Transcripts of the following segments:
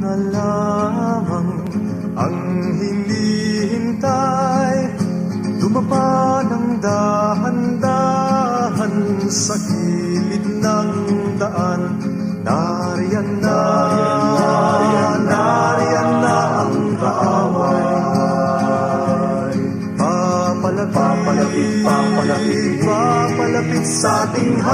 na lamang ang hinihintay. Dumapa ng dahan-dahan sa gilid ng daan. Nariyan na, nariyan na ang kaaway. Papalapit, papalapit, papalapit, sa ating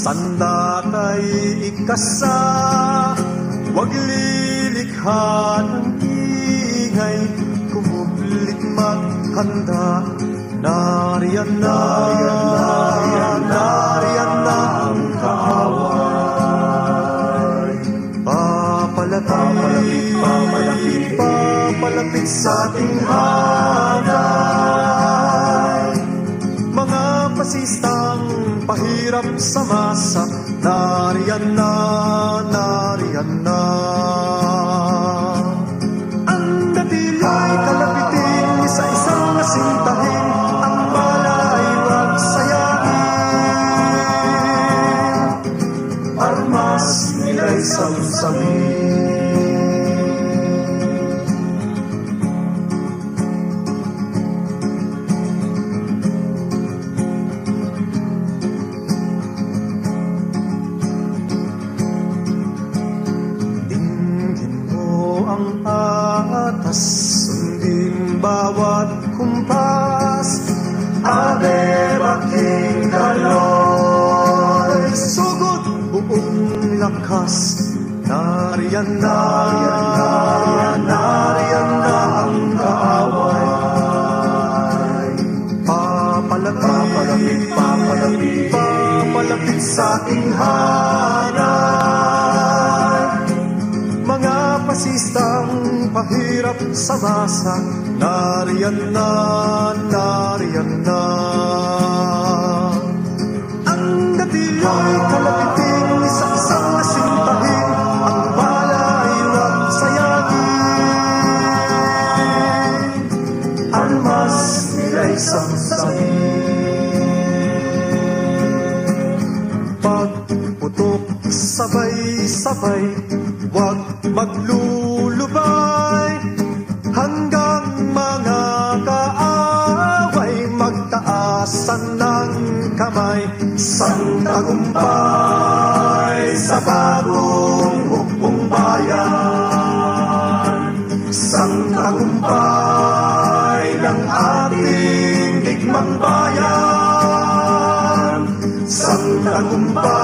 talasan, sandatay ikasa Huwag lilikha ng ingay, kumublik maghanda Nariyan na, nariyan na ang kaaway. Papalapit, papalapit, papalapit. sa ating hanay pasistang pahirap sa masa. Nariyan na, nariyan na. Ang datila'y kalapitin Isa-isang asintahin Ang bala ay wag sayangin Armas nila'y samsamin Sundin bawat kumpas Ave baking kaloy Sugod buong lakas Nariyan na, nariyan na ang kaaway. Papalapit, papalapit, papalapit sa ating hanay pahirap sa masa Nariyan na, nariyan na. Ang datila'y kalapitin Isa-isang asintahin Ang bala'y wag sayangin Almas nila'y samsamin Pagputok sabay-sabay Huwag maglulubay kamay Sang tagumpay Sa bagong hukbong bayan. Sang tagumpay Ng ating digmang bayan. Sang tagumpay